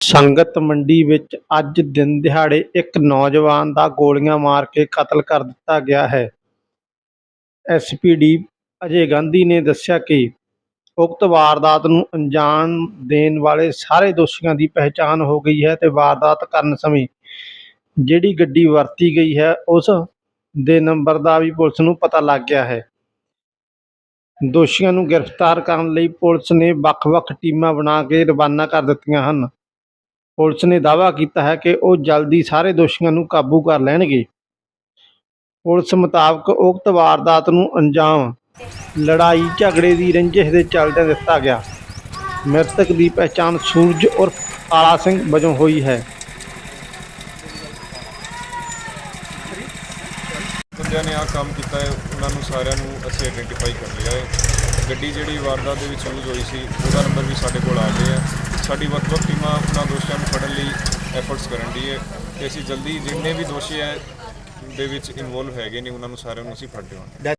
ਸੰਗਤ ਮੰਡੀ ਵਿੱਚ ਅੱਜ ਦਿਨ ਦਿਹਾੜੇ ਇੱਕ ਨੌਜਵਾਨ ਦਾ ਗੋਲੀਆਂ ਮਾਰ ਕੇ ਕਤਲ ਕਰ ਦਿੱਤਾ ਗਿਆ ਹੈ। ਐਸਪੀਡੀ ਅਜੇ ਗਾਂਧੀ ਨੇ ਦੱਸਿਆ ਕਿ ਉਕਤ ਵਾਰਦਾਤ ਨੂੰ ਅੰਜਾਮ ਦੇਣ ਵਾਲੇ ਸਾਰੇ ਦੋਸ਼ੀਆਂ ਦੀ ਪਹਿਚਾਣ ਹੋ ਗਈ ਹੈ ਤੇ ਵਾਰਦਾਤ ਕਰਨ ਸਮੇਂ ਜਿਹੜੀ ਗੱਡੀ ਵਰਤੀ ਗਈ ਹੈ, ਉਸ ਦੇ ਨੰਬਰ ਦਾ ਵੀ ਪੁਲਿਸ ਨੂੰ ਪਤਾ ਲੱਗ ਗਿਆ ਹੈ। ਦੋਸ਼ੀਆਂ ਨੂੰ ਗ੍ਰਿਫਤਾਰ ਕਰਨ ਲਈ ਪੁਲਿਸ ਨੇ ਵੱਖ-ਵੱਖ ਟੀਮਾਂ ਬਣਾ ਕੇ ਰਵਾਨਾ ਕਰ ਦਿੱਤੀਆਂ ਹਨ। ਪੁਲਿਸ ਨੇ ਦਾਅਵਾ ਕੀਤਾ ਹੈ ਕਿ ਉਹ ਜਲਦੀ ਸਾਰੇ ਦੋਸ਼ੀਆਂ ਨੂੰ ਕਾਬੂ ਕਰ ਲੈਣਗੇ। ਪੁਲਿਸ ਮੁਤਾਬਕ ਉਕਤ ਵਾਰਦਾਤ ਨੂੰ ਅੰਜਾਮ ਲੜਾਈ ਝਗੜੇ ਦੀ ਰੰਜਿਸ਼ ਦੇ ਚੱਲਦਿਆਂ ਦਿੱਤਾ ਗਿਆ। ਮ੍ਰਿਤਕ ਦੀ ਪਛਾਣ ਸੂਰਜ ਉਰਫ ਕਾਲਾ ਸਿੰਘ ਵਜੋਂ ਹੋਈ ਹੈ। ਬੰਦਿਆਂ ਨੇ ਆਹ ਕੰਮ ਕੀਤਾ ਹੈ, ਉਹਨਾਂ ਨੂੰ ਸਾਰਿਆਂ ਨੂੰ ਅਸੀਂ ਆਇਡੈਂਟੀਫਾਈ ਕਰ ਲਿਆ ਹੈ। ਗੱਡੀ ਜਿਹੜੀ ਵਾਰਦਾਤ ਦੇ ਵਿੱਚ ਯੂਜ਼ ਹੋਈ ਸੀ, ਉਹਦਾ ਨੰਬਰ ਵੀ ਸਾਡੇ ਕੋਲ ਆ ਗਿਆ ਹੈ। ਸਾਡੀ ਵੱਖ-ਵੱਖ ਟੀਮਾਂ ਉਹਨਾਂ ਦੋਸ਼ੀਆਂ ਨੂੰ ਫੜਨ ਲਈ ਐਫਰਟਸ ਕਰਨ ਦੀ ਹੈ ਤੇ ਅਸੀਂ ਜਲਦੀ ਜਿੰਨੇ ਵੀ ਦੋਸ਼ੀ ਹੈ ਦੇ ਵਿੱਚ ਇਨਵੋਲਵ ਹੈਗੇ ਨੇ, ਉਹਨਾਂ ਨੂੰ ਸਾਰਿਆਂ ਨੂੰ ਅਸੀਂ ਫੜ ਲਿਆਵਾਂਗੇ